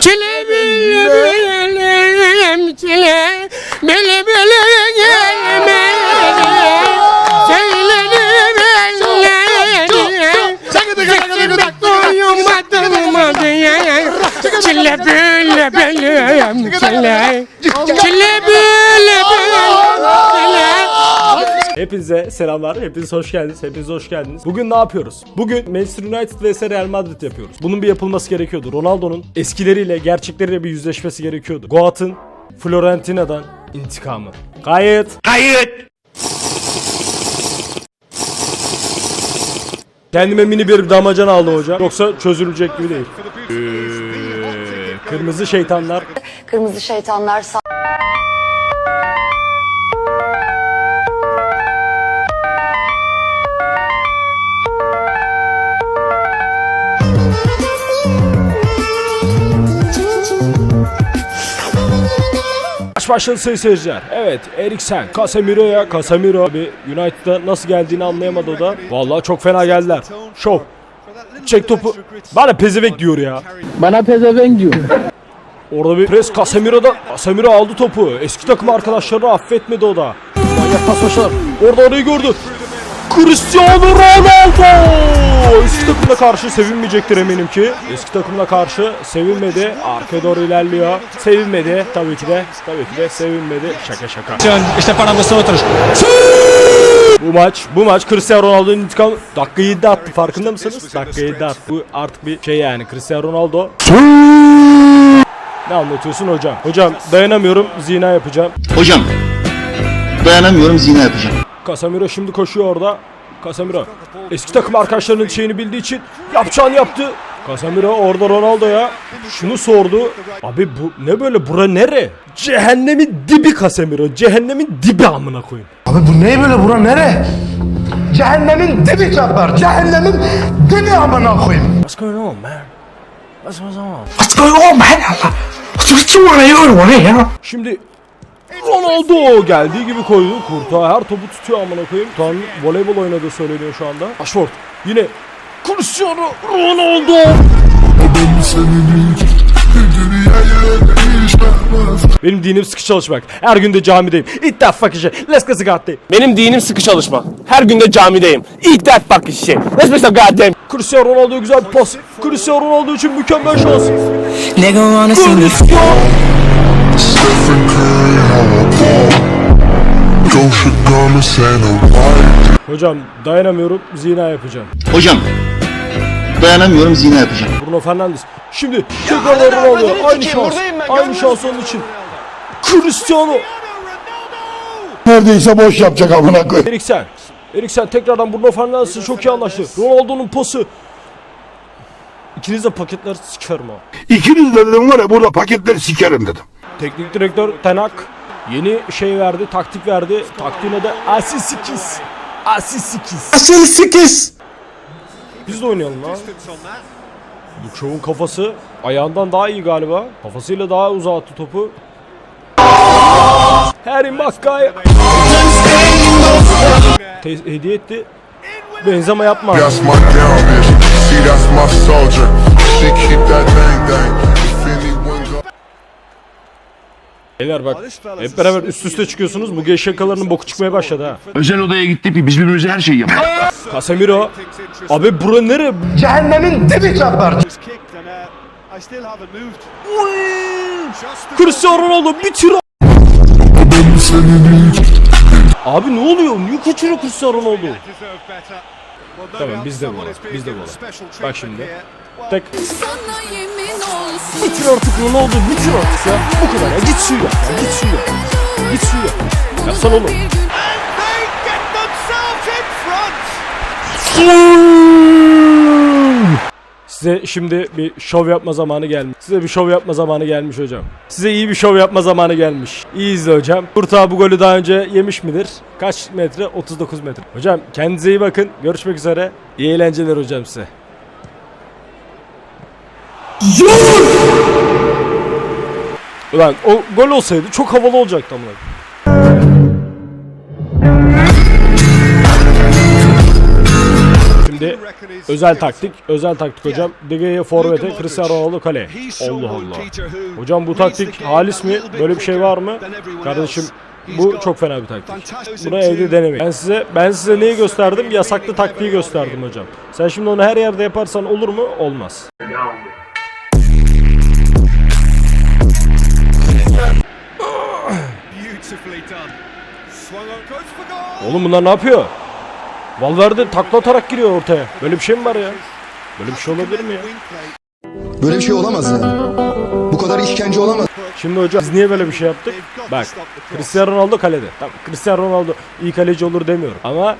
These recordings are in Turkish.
Çile bile çile bile bile gelme Söyledim diye Çile bile bile çile Çile Hepinize selamlar. Hepiniz hoş geldiniz. Hepiniz hoş geldiniz. Bugün ne yapıyoruz? Bugün Manchester United vs Real Madrid yapıyoruz. Bunun bir yapılması gerekiyordu. Ronaldo'nun eskileriyle, gerçekleriyle bir yüzleşmesi gerekiyordu. Goat'ın Florentina'dan intikamı. Kayıt. Kayıt. Kendime mini bir damacan aldım hocam. Yoksa çözülecek gibi değil. Ee, kırmızı şeytanlar Kırmızı şeytanlar sağ Sayın seyirciler. Evet Eriksen, Casemiro'ya, Casemiro abi United'a nasıl geldiğini anlayamadı o da. Vallahi çok fena geldiler. Şov. Çek topu. Bana pezevenk diyor ya. Bana pezevenk diyor. Orada bir pres Casemiro'da. Casemiro aldı topu. Eski takım arkadaşlarını affetmedi o da. Manyak paslaşlar. Orada orayı gördü. Cristiano Ronaldo! Eski takımına karşı sevinmeyecektir eminim ki. Eski takımına karşı sevinmedi. Arkaya doğru ilerliyor. Sevinmedi. Tabii ki de. Tabii ki de sevinmedi. Şaka şaka. Está para vosotros. Bu maç, bu maç Cristiano Ronaldo'nun intikam dakika 7'de attı farkında mısınız? Dakika 7'de attı. Bu artık bir şey yani Cristiano Ronaldo. Ne anlatıyorsun hocam? Hocam dayanamıyorum zina yapacağım. Hocam dayanamıyorum zina yapacağım. Casemiro şimdi koşuyor orada. Casemiro eski takım arkadaşlarının şeyini bildiği için yapacağını yaptı. Casemiro orada Ronaldo'ya şunu sordu. Abi bu ne böyle bura nere? Cehennemin dibi Casemiro. Cehennemin dibi amına koyayım. Abi bu ne böyle bura nere? Cehennemin dibi çapar. Cehennemin dibi amına koyayım. What's going on man? What's going on? What's going on man? What's going on ya? Şimdi Ronaldo geldiği gibi koydu. Kurta her topu tutuyor amına koyayım. Tan voleybol oynadığı söyleniyor şu anda. Ashford yine Cristiano Ronaldo. Benim dinim sıkı çalışmak. Her gün de camideyim. Fucking shit. Let's go Zagatti. Benim dinim sıkı çalışma. Her gün de camideyim. Fucking shit. Let's some goddamn Cristiano Ronaldo güzel bir pas. Cristiano Ronaldo için mükemmel şans. Cristiano. Stephen Curry, ball. Gosha Gomez and a white. Hocam dayanamıyorum. Zina yapacağım. Hocam dayanamıyorum zina yapacağım. Bruno Fernandes. Şimdi tekrar Ronaldo. Aynı şans. Aynı şans onun için. Cristiano. Neredeyse boş yapacak amına koyayım. Eriksen. Eriksen tekrardan Bruno Fernandes'le çok iyi anlaştı. Ronaldo'nun pası. İkiniz de paketler sikerim ha. İkiniz de dedim var ya burada paketleri sikerim dedim. Teknik direktör Tenak yeni şey verdi, taktik verdi. Taktiğine de Asisikis. Asisikis. Asisikis. Biz de oynayalım lan. Bu çoğun kafası ayağından daha iyi galiba. Kafasıyla daha uzağa attı topu. Harry. Te- hediye etti. Benzema yapma. That's my down bitch. See that's my soldier. She keep that dang dang. Beyler bak hep beraber üst üste çıkıyorsunuz. Bu geç şakalarının boku çıkmaya başladı ha. Özel odaya gittik biz birbirimize her şeyi yaptık. Casemiro. Abi bura nere? Cehennemin dibi çapar. Cristiano Ronaldo bitir. Abi ne oluyor? Niye kaçırıyor Cristiano Ronaldo? Tamam biz de bu. Biz de bu. Bak şimdi. Tek. Bitir artık Ronaldo bitir artık ya. Bu kadar ya. Git suya. Ya. Git suya. Git suya. Yapsana oğlum. Size şimdi bir şov yapma zamanı gelmiş. Size bir şov yapma zamanı gelmiş hocam. Size iyi bir şov yapma zamanı gelmiş. İyi izle hocam. Kurtağı bu golü daha önce yemiş midir? Kaç metre? 39 metre. Hocam kendinize iyi bakın. Görüşmek üzere. İyi eğlenceler hocam size. Ulan o gol olsaydı çok havalı olacaktı amına. Şimdi Şimdi özel taktik, özel taktik hocam. De Gea forvete, Cristiano Ronaldo kale. Allah Allah. Hocam bu taktik halis mi? Böyle bir şey var mı? Kardeşim bu çok fena bir taktik. Bunu evde denemeyin. Ben size ben size neyi gösterdim? Yasaklı taktiği gösterdim hocam. Sen şimdi onu her yerde yaparsan olur mu? Olmaz. Oğlum bunlar ne yapıyor? Valverde takla atarak giriyor ortaya. Böyle bir şey mi var ya? Böyle bir şey olabilir mi ya? Böyle bir şey olamaz ya. Bu kadar işkence olamaz. Şimdi hocam biz niye böyle bir şey yaptık? Bak Cristiano Ronaldo kalede. Tamam Cristiano Ronaldo iyi kaleci olur demiyorum. Ama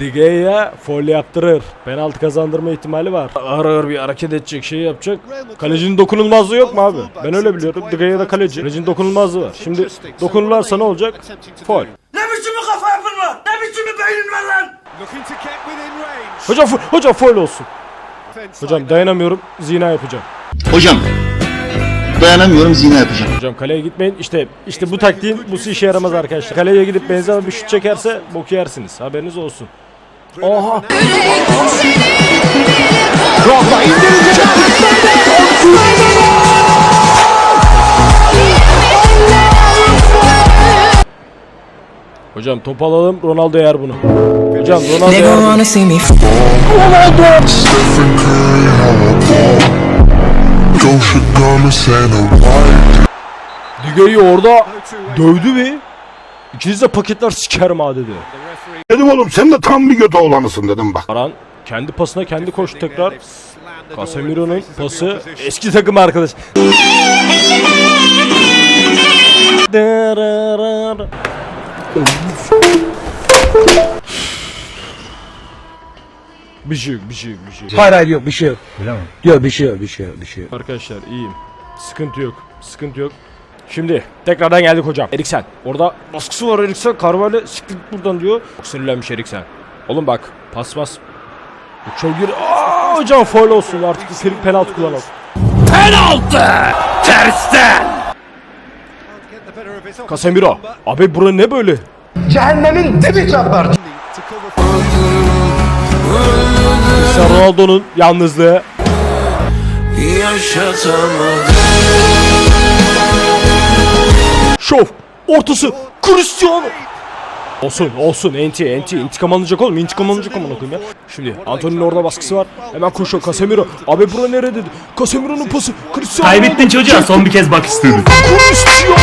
De Gea foul yaptırır. Penaltı kazandırma ihtimali var. Ağır ağır bir hareket edecek şey yapacak. Kalecinin dokunulmazlığı yok mu abi? Ben öyle biliyorum. De Gea da kaleci. Kalecinin dokunulmazlığı var. Şimdi dokunurlarsa ne olacak? Foul. Ne biçim bir kafa yapın lan? Ne biçim bir beynin var lan? Hocam hocam foul olsun. Hocam dayanamıyorum. Zina yapacağım. Hocam dayanamıyorum zina yapacağım. Hocam kaleye gitmeyin. İşte işte bu taktiğin bu işe yaramaz arkadaşlar. Kaleye gidip benzeme bir şut çekerse boku yersiniz. Haberiniz olsun. Oha. İndirince Hocam top alalım. Ronaldo yer bunu. Hocam Ronaldo yer gon' Dige'yi orada dövdü ve ikiniz de paketler sikerim ha dedi. Dedim oğlum sen de tam bir götü olanısın dedim bak. Aran kendi pasına kendi koştu tekrar. Casemiro'nun pası eski takım arkadaş. Bir şey yok, bir şey yok, bir şey yok. Hayır hayır yok bir şey yok. Yok bir şey yok bir şey yok bir şey yok. Arkadaşlar iyiyim. Sıkıntı yok, sıkıntı yok. Şimdi tekrardan geldik hocam. Eriksen. Orada baskısı var Eriksen. Carvalho siktir git buradan diyor. Çok sinirlenmiş Eriksen. Oğlum bak pas pas. Çok gir. Aa, hocam foul olsun artık bir penaltı kullanalım. Penaltı! Tersten! Casemiro. Abi bura ne böyle? Cehennemin dibi çarpar. Ronaldo'nun yalnızlığı. Şov. Ortası. Cristiano. Olsun olsun enti enti intikam alınacak oğlum intikam alınacak amına koyayım ya. Şimdi Antonio'nun orada baskısı var. Hemen koşuyor Casemiro. Abi bura nerede dedi. Casemiro'nun pası. Cristiano Kaybettin çocuğa son bir kez bak istedim. Cristiano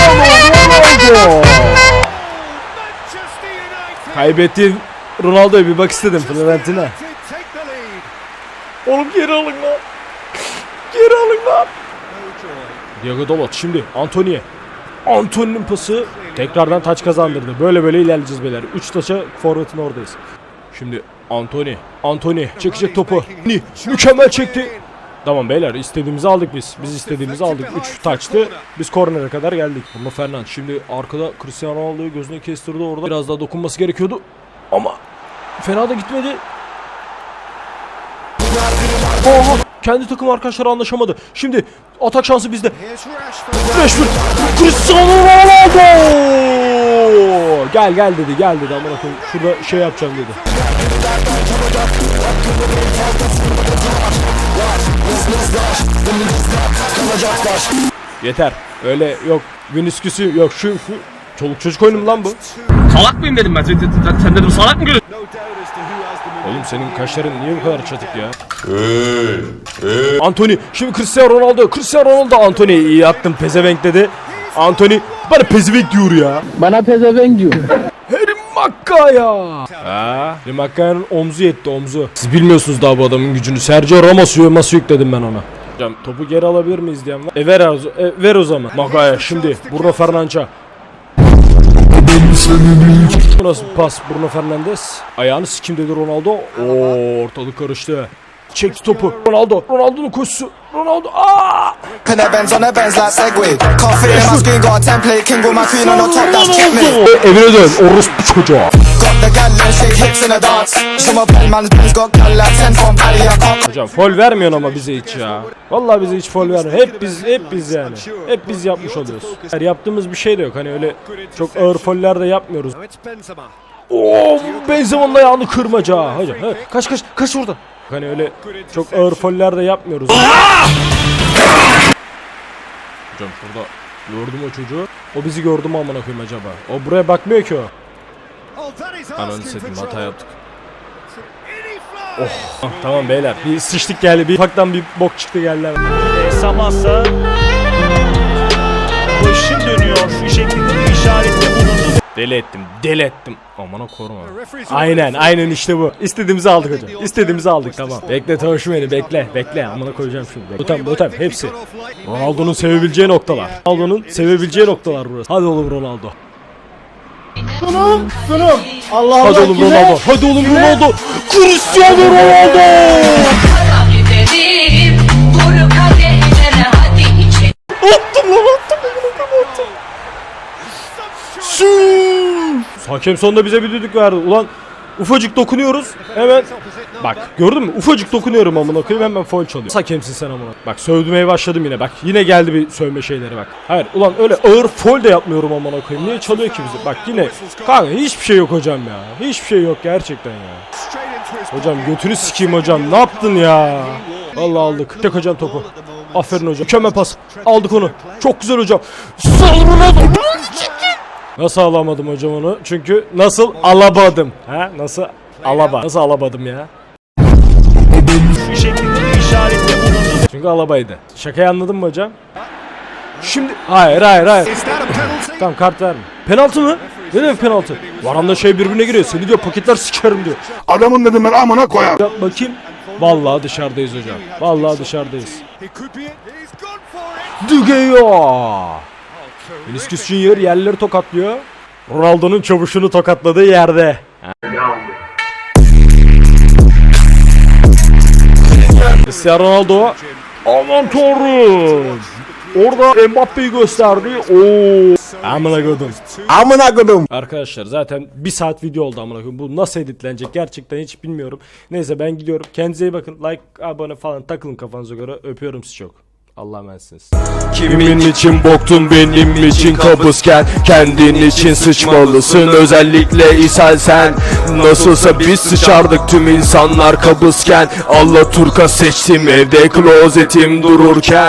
Ronaldo. Kaybettin Ronaldo'ya bir bak istedim Fiorentina. Oğlum geri alın lan. Geri alın lan. Diego Dalot şimdi Antony. Antony'nin pası tekrardan taç kazandırdı. Böyle böyle ilerleyeceğiz beyler. 3 taça forvetin oradayız. Şimdi Antony. Antony çekecek topu. Ni mükemmel çekti. Tamam beyler istediğimizi aldık biz. Biz istediğimizi aldık. 3 taçtı. Biz kornere kadar geldik. Bruno Fernandes şimdi arkada Cristiano Ronaldo'yu gözüne kestirdi orada. Biraz daha dokunması gerekiyordu. Ama fena da gitmedi. Oha! Kendi takım arkadaşları anlaşamadı. Şimdi atak şansı bizde. Rashford. Cristiano Ronaldo. Gel gel dedi gel dedi amına koyayım. Şurada şey yapacağım dedi. Yeter. Öyle yok. Vinicius'u yok şu, şu. Çoluk çocuk oyunu mu lan bu? Salak mıyım dedim ben. Sen, sen- sen dedim salak mı görüyorsun? Oğlum senin kaşların niye bu kadar çatık ya? Anthony şimdi Cristiano Ronaldo Cristiano Ronaldo Anthony iyi attın pezevenk dedi. Anthony bana pezevenk diyor ya. Bana pezevenk diyor. Harry Makkaya. Ha, Harry Makkaya'nın omzu yetti omzu. Siz bilmiyorsunuz daha bu adamın gücünü. Sergio Ramos yığması yükledim ben ona. Hocam topu geri alabilir miyiz diyen var. E ver, o- e, ver o zaman. Makkaya şimdi Bruno Fernandes'a. Nasıl bir pas Bruno Fernandes? Ayağını sikim dedi Ronaldo. Oo ortalık karıştı. Çekti topu. Ronaldo. Ronaldo'nun koşusu. Ronaldo. Aa! Pin their Benz on their Benz like Segway. Can't fit in my screen, got a template. King with my queen on the top, that's checkmate. Evine dön. Orospu çocuğu. Got the gal and shake hips in a dance. Show my pen, man's Benz got gal like 10 from Bali. I can't Hocam fol vermiyorsun ama bize hiç ya. Vallahi bize hiç fol vermiyor. Hep biz hep biz yani. Hep biz yapmış oluyoruz. Yani yaptığımız bir şey de yok. Hani öyle çok ağır foller de yapmıyoruz. Oo Benzema'nın ayağını kırmaca. Hocam he, kaç kaç kaç oradan. Hani öyle çok ağır foller de yapmıyoruz. Hocam şurada gördüm o çocuğu. O bizi gördü mü amına koyayım acaba? O buraya bakmıyor ki o. Ananı satayım hata yaptık. Oh. Tamam beyler bir sıçtık geldi bir ufaktan bir bok çıktı geldi. Samasa başım dönüyor şu şekilde bir bulundu. Deli ettim deli ettim. Amına koruma. Aynen aynen işte bu. İstediğimizi aldık hocam. İstediğimizi aldık tamam. Bekle tavuşum beni bekle bekle. Amına koyacağım şimdi. Bekle. Totem totem hepsi. Ronaldo'nun sevebileceği noktalar. Ronaldo'nun sevebileceği noktalar burası. Hadi oğlum Ronaldo. Sunum, sunum. Allah Hadi Allah oğlum kime? Ronaldo. Hadi oğlum Ronaldo. Cristiano Ronaldo. Hakem sonunda bize bir düdük verdi. Ulan ufacık dokunuyoruz. Hemen bak gördün mü? Ufacık dokunuyorum amına koyayım hemen foul çalıyor. Hakemsin sen amına. Bak sövdürmeye başladım yine bak. Yine geldi bir sövme şeyleri bak. Hayır ulan öyle ağır foul de yapmıyorum amına koyayım. Niye çalıyor ki bizi? Bak yine kanka hiçbir şey yok hocam ya. Hiçbir şey yok gerçekten ya. Hocam götünü sikeyim hocam. Ne yaptın ya? Vallahi aldık. Tek hocam topu. Aferin hocam. Mükemmel pas. Aldık onu. Çok güzel hocam. Sal Ronaldo. Nasıl alamadım hocam onu? Çünkü nasıl alabadım? Ha? Nasıl alaba? Nasıl alabadım ya? Şu şekilde bir işarette bulundu. Çünkü alabaydı. Şakayı anladın mı hocam? Şimdi hayır hayır hayır. Tamam kart verme. Penaltı mı? Ne demek penaltı? Varanla şey birbirine giriyor. Seni diyor paketler sikerim diyor. Adamın dedim ben amına koyar. Ya bakayım. Vallahi dışarıdayız hocam. Vallahi dışarıdayız. Dugeyo. Vinicius Junior yerleri tokatlıyor. Ronaldo'nun çavuşunu tokatladığı yerde. Cristiano Ronaldo. Aman tanrım. Orada Mbappe'yi gösterdi. Oo. Amına kodum. Amına kodum. Arkadaşlar zaten bir saat video oldu amına koyayım. Bu nasıl editlenecek gerçekten hiç bilmiyorum. Neyse ben gidiyorum. Kendinize iyi bakın. Like, abone falan takılın kafanıza göre. Öpüyorum sizi çok. Allah'a emanetsiniz. Kimin için boktun benim için kabızken? Kendin için sıçmalısın özellikle ishal sen. Nasılsa biz sıçardık tüm insanlar kabızken. Allah Turka seçtim evde klozetim dururken